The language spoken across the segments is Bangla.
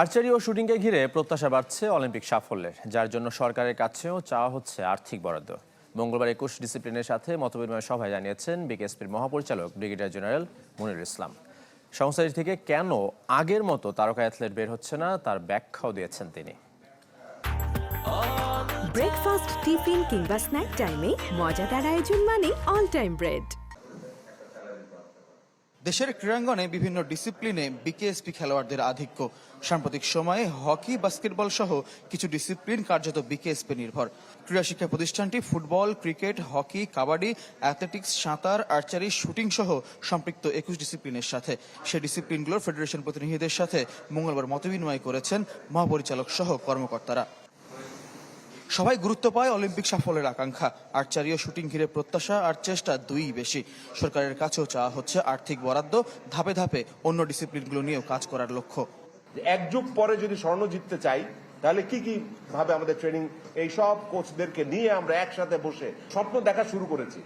আর্চারি ও শুটিংকে ঘিরে প্রত্যাশা বাড়ছে অলিম্পিক সাফল্যের, যার জন্য সরকারের কাছেও চাওয়া হচ্ছে আর্থিক বরাদ্দ। মঙ্গলবার একুশ ডিসিপ্লিনের সাথে মতবিনিময় সভায় জানিয়েছেন বিকেএসপির মহাপরিচালক ব্রিগেডিয়ার জেনারেল মুনির ইসলাম। সংস্থাটি থেকে কেন আগের মতো তারকা অ্যাথলেট বের হচ্ছে না, তার ব্যাখ্যাও দিয়েছেন তিনি। ব্রেকফাস্ট টিফিন কিংবা স্ন্যাক টাইমে মজাদার আয়োজন মানে অল টাইম ব্রেড দেশের ক্রীড়াঙ্গনে বিভিন্ন ডিসিপ্লিনে বিকেএসপি খেলোয়াড়দের আধিক্য। সাম্প্রতিক সময়ে হকি, বাস্কেটবল সহ কিছু ডিসিপ্লিন কার্যত বিকেএসপি নির্ভর। ক্রীড়া শিক্ষা প্রতিষ্ঠানটি football, cricket, hockey, kabaddi, athletics, সাঁতার, আর্চারি, শুটিং সহ সম্পৃক্ত একুশ ডিসিপ্লিনের সাথে। সেই ডিসিপ্লিনগুলোর ফেডারেশন প্রতিনিধিদের সাথে মঙ্গলবার মতবিনিময় করেছেন মহাপরিচালক সহ কর্মকর্তারা। সবাই গুরুত্ব পায় অলিম্পিক সাফল্যের আকাঙ্ক্ষা। আর্চারি ও শুটিং ঘিরে প্রত্যাশা আর চেষ্টা দুই বেশি। সরকারের কাছেও চাওয়া হচ্ছে আর্থিক বরাদ্দ, ধাপে ধাপে অন্য ডিসিপ্লিনগুলো নিয়েও কাজ করার লক্ষ্য। এক যুগ পরে যদি স্বর্ণ জিততে চাই, তাহলে কি কি ভাবে আমাদের ট্রেনিং এই সব কোচদেরকে নিয়ে আমরা একসাথে বসে স্বপ্ন দেখা শুরু করেছি।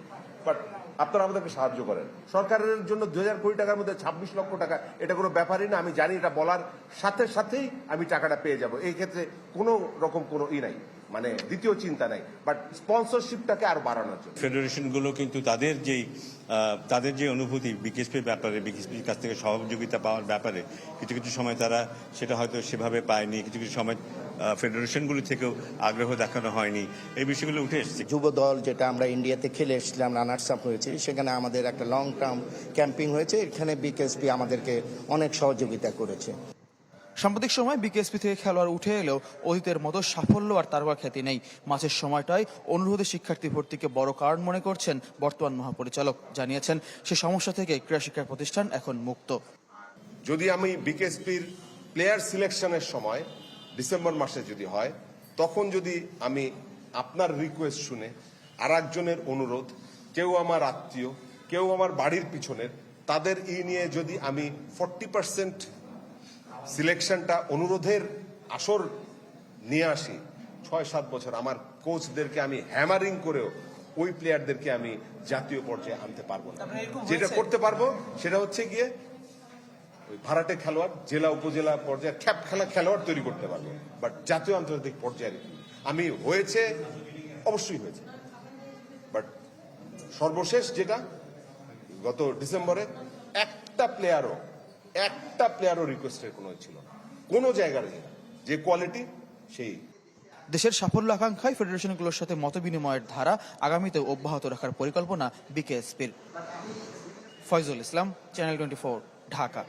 বাট আপনারা আমাদেরকে সাহায্য করেন। সরকারের জন্য দু হাজার কোটি টাকার মধ্যে ছাব্বিশ লক্ষ টাকা, এটা কোনো ব্যাপারই না, আমি জানি এটা বলার সাথে সাথেই আমি টাকাটা পেয়ে যাব। এই ক্ষেত্রে কোনো রকম কোনো ই নাই। মানে দ্বিতীয় চিন্তা নাই বাট স্পন্সরশিপটাকে আরও বাড়ানোর জন্য। ফেডারেশনগুলো কিন্তু তাদের যেই তাদের যে অনুভূতি বিকেএসপির ব্যাপারে বিকেএসপির কাছ থেকে সহযোগিতা পাওয়ার ব্যাপারে কিছু কিছু সময় তারা সেটা হয়তো সেভাবে পায়নি কিছু কিছু সময় ফেডারেশনগুলি থেকেও আগ্রহ দেখানো হয়নি। এই বিষয়গুলো উঠে এসেছে। যুব দল যেটা আমরা ইন্ডিয়াতে খেলে এসেছিলাম রানার্স আপ হয়েছি সেখানে আমাদের একটা লং টার্ম ক্যাম্পিং হয়েছে এখানে বিকেএসপি আমাদেরকে অনেক সহযোগিতা করেছে। সাম্প্রতিক সময় বিকেএসপি থেকে খেলোয়াড় উঠে এলেও অতীতের মতো সাফল্য আর তারকা খ্যাতি নেই। মাঝের সময়টাই অনুরোধে শিক্ষার্থী ভর্তিকে বড় কারণ মনে করছেন বর্তমান মহাপরিচালক। জানিয়েছেন, সে সমস্যা থেকে ক্রীড়া শিক্ষা প্রতিষ্ঠান এখন মুক্ত। যদি আমি বিকেএসপির প্লেয়ার সিলেকশনের সময় ডিসেম্বর মাসে যদি হয়, তখন যদি আমি আপনার রিকোয়েস্ট শুনে আর একজনের অনুরোধ, কেউ আমার আত্মীয়, কেউ আমার বাড়ির পিছনের, তাদের ই নিয়ে যদি আমি ফর্টি পার্সেন্ট সিলেকশনটা অনুরোধের আসর নিয়ে আসি। ছয় সাত বছর আমার কোচদেরকে আমি হ্যামারিং করেও ওই প্লেয়ারদেরকে আমি জাতীয় পর্যায়ে আনতে পারব না। যেটা করতে পারব সেটা হচ্ছে গিয়ে ওই ভাড়াটে খেলোয়াড় জেলা উপজেলা পর্যায়ে খ্যাপ খেলা খেলোয়াড় তৈরি করতে পারব। বাট জাতীয় আন্তর্জাতিক পর্যায়ে আমি হয়েছে অবশ্যই হয়েছে। বাট সর্বশেষ যেটা গত ডিসেম্বরে একটা প্লেয়ারও একটা প্লেয়ারও রিকোয়েস্টের কোনো ছিল না। কোনো জায়গার যে কোয়ালিটি সেই। দেশের সাফল্য আকাঙ্ক্ষায় ফেডারেশনগুলোর সাথে মতবিনিময়ের ধারা আগামীতে অব্যাহত রাখার পরিকল্পনা বিকেএসপির। Faizul Islam channel twenty Dhaka.